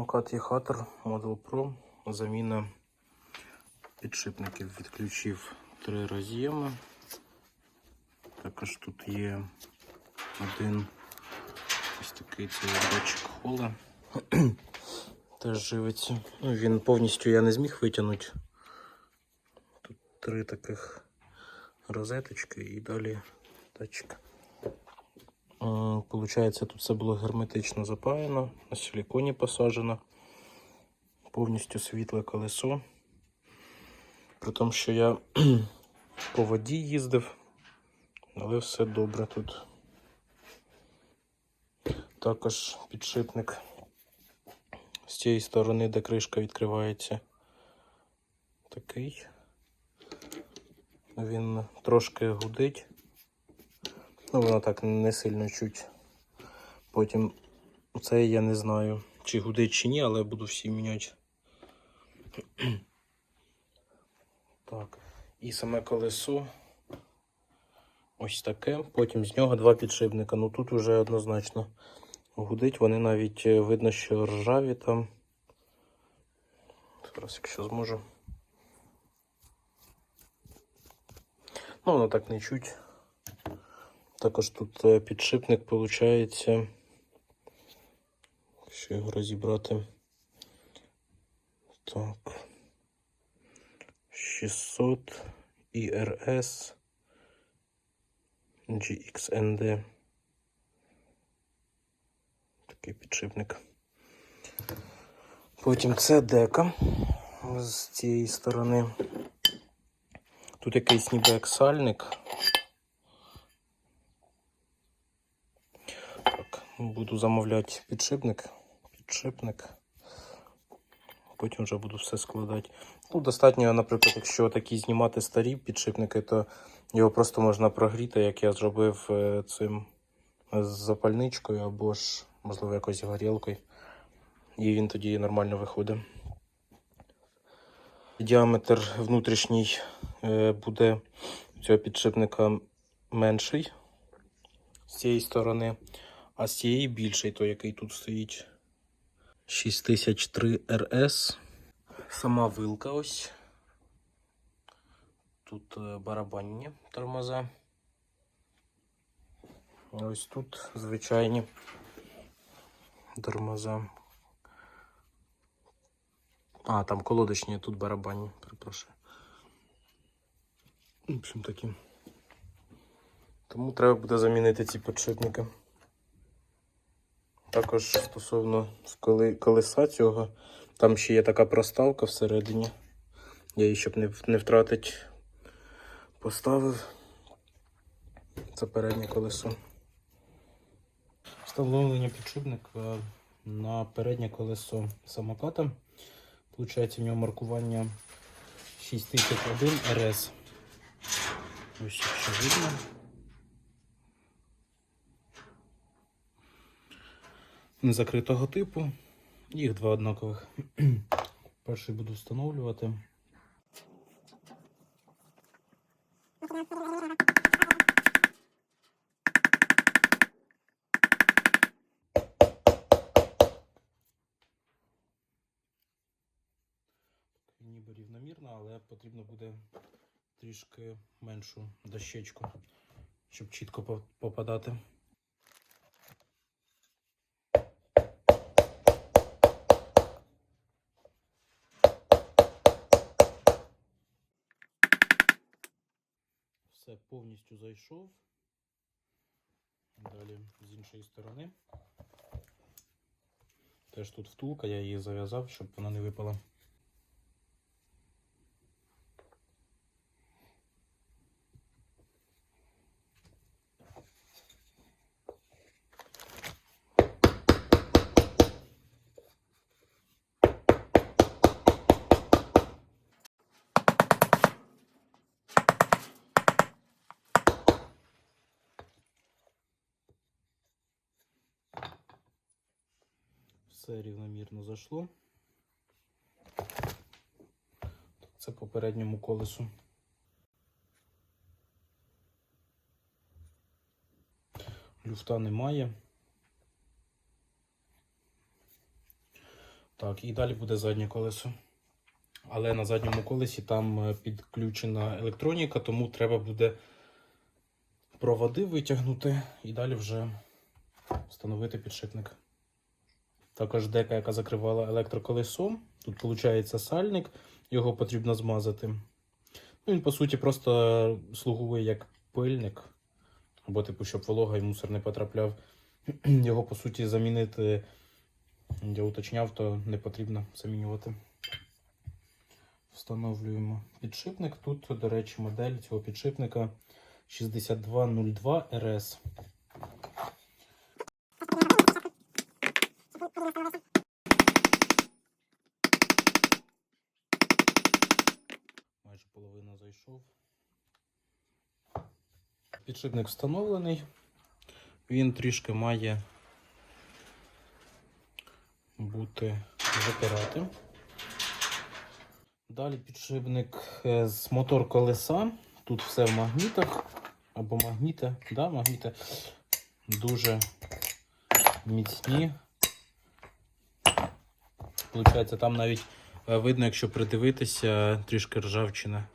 Самокат Єхатор Model Pro. Заміна підшипників відключив три роз'єми. Також тут є один ось такий цей датчик хола. Теж живиться. Ну, він повністю я не зміг витягнути. Тут три таких розеточки і далі датчик. Получається, тут все було герметично запаяно, на силіконі посаджено. Повністю світле колесо. При тому, що я по воді їздив, але все добре тут. Також підшипник з цієї сторони, де кришка відкривається. Такий. Він трошки гудить. Ну, воно так не сильно чуть. Потім це я не знаю, чи гудить, чи ні, але буду всі міняти. Так. І саме колесо. Ось таке. Потім з нього два підшипника. Ну тут вже однозначно гудить. Вони навіть е, видно, що ржаві там. Зараз, якщо зможу. Ну, воно так не чуть. Також тут е, підшипник виходить. Якщо його розібрати. Так. 600 IRS GXND. Такий підшипник. Потім це дека з цієї сторони. Тут якийсь ніби як сальник. Так, буду замовляти підшипник. Підшипник. Потім вже буду все складати. Ну, достатньо, наприклад, якщо такі знімати старі підшипники, то його просто можна прогріти, як я зробив е, цим запальничкою або ж, можливо, якось горілкою. І він тоді нормально виходить. Діаметр внутрішній е, буде цього підшипника менший з цієї сторони, а з цієї більший, той, який тут стоїть. 6003 RS. Сама вилка ось. Тут е, барабанні тормоза. Ось тут звичайні тормоза. А, там колодочні, тут барабанні, перепрошую. В общем такі. Тому треба буде замінити ці підшипники. Також стосовно колеса цього, там ще є така проставка всередині. Я її, щоб не, не втратити, поставив. Це переднє колесо. Встановлення підшипника на переднє колесо самоката. Получається, в нього маркування 6001 RS. Ось якщо видно. Незакритого типу. Їх два однакових. Перший буду встановлювати. Ніби рівномірно, але потрібно буде трішки меншу дощечку, щоб чітко попадати. Все повністю зайшов. Далі з іншої сторони. Теж тут втулка, я її зав'язав, щоб вона не випала. Все рівномірно зайшло. Це по передньому колесу. Люфта немає. Так, і далі буде заднє колесо. Але на задньому колесі там е, підключена електроніка, тому треба буде проводи витягнути і далі вже встановити підшипник. Також дека, яка закривала електроколесо. Тут виходить сальник, його потрібно змазати. Ну, він, по суті, просто слугує як пильник, або, типу, щоб волога і мусор не потрапляв. Його, по суті, замінити, я уточняв, то не потрібно замінювати. Встановлюємо підшипник. Тут, до речі, модель цього підшипника 6202 RS. Майже половина зайшов. Підшипник встановлений. Він трішки має бути запирати. Далі підшипник е, з мотор колеса. Тут все в магнітах. Або магніти. Да, магніти дуже міцні. Получається, там навіть е, видно, якщо придивитися, трішки ржавчина.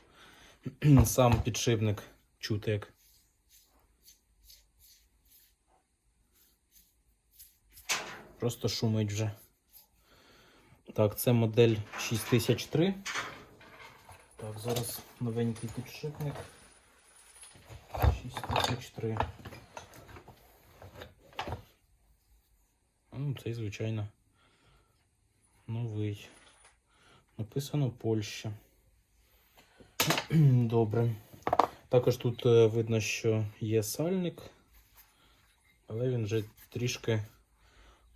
Сам підшипник чути як. Просто шумить вже. Так, це модель 6003. Так, зараз новенький підшипник. 6003. Ну, цей, звичайно, новий. Написано Польща. Добре. Також тут е, видно, що є сальник, але він вже трішки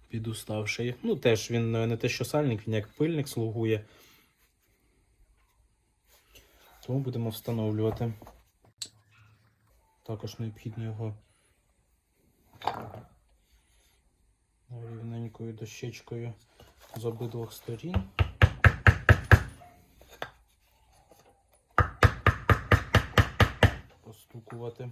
підуставший. Ну, теж він е, не те, що сальник, він як пильник слугує. Тому будемо встановлювати. Також необхідно його рівненькою дощечкою з обидвох сторін. Постукувати.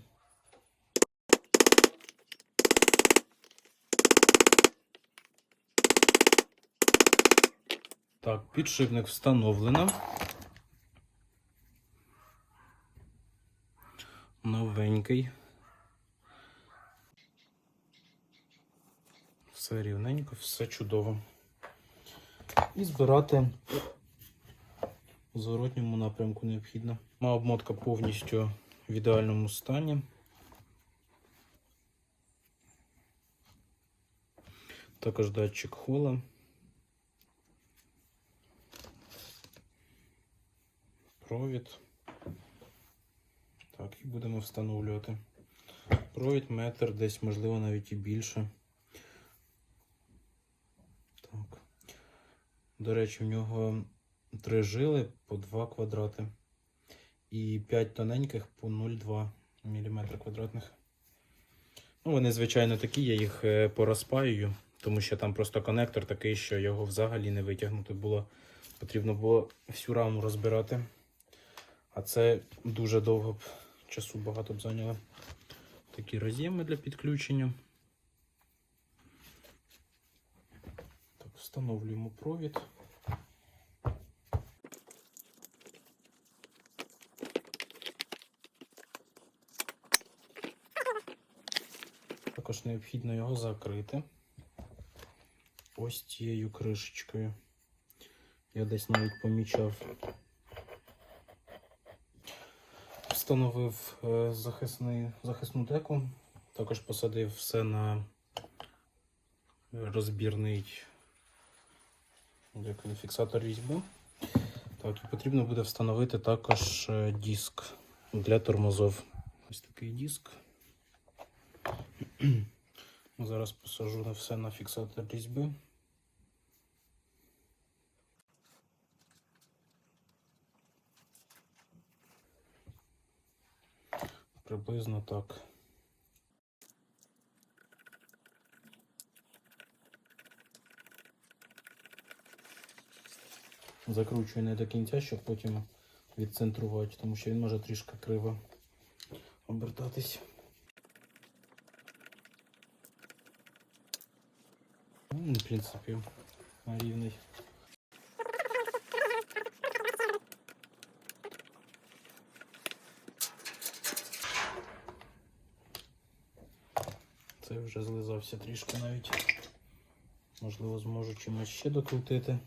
Так, підшипник встановлено. Новенький. Все рівненько, все чудово. І збирати в зворотньому напрямку необхідно. Моя обмотка повністю в ідеальному стані. Також датчик хола. Провід. Так, і будемо встановлювати. Провід метр, десь, можливо, навіть і більше. Так. До речі, в нього три жили по 2 квадрати. І 5 тоненьких по 0,2 мм квадратних. Ну, вони, звичайно, такі, я їх е, порозпаюю, тому що там просто конектор такий, що його взагалі не витягнути було. Потрібно було всю раму розбирати. А це дуже довго б часу багато б зайняло. Такі роз'єми для підключення. Встановлюємо провід. Також необхідно його закрити ось цією кришечкою. Я десь навіть помічав. Встановив е, захисний, захисну деку, також посадив все на розбірний як він, фіксатор різьби. Так, і потрібно буде встановити також е, диск для тормозов. Ось такий диск. Зараз посажу на все на фіксатор різьби. Приблизно так. закручую не до кінця, щоб потім відцентрувати, тому що він може трішки криво обертатись. Ну, в принципі, рівний. Це вже злизався трішки навіть. Можливо, зможу чимось ще докрутити.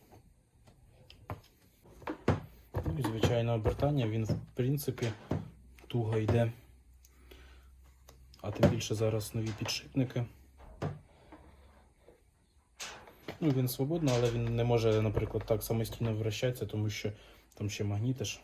І звичайно обертання, він в принципі туго йде. А тим більше зараз нові підшипники. Ну, він свободно, але він не може, наприклад, так самостійно вращатися, тому що там ще магніти ж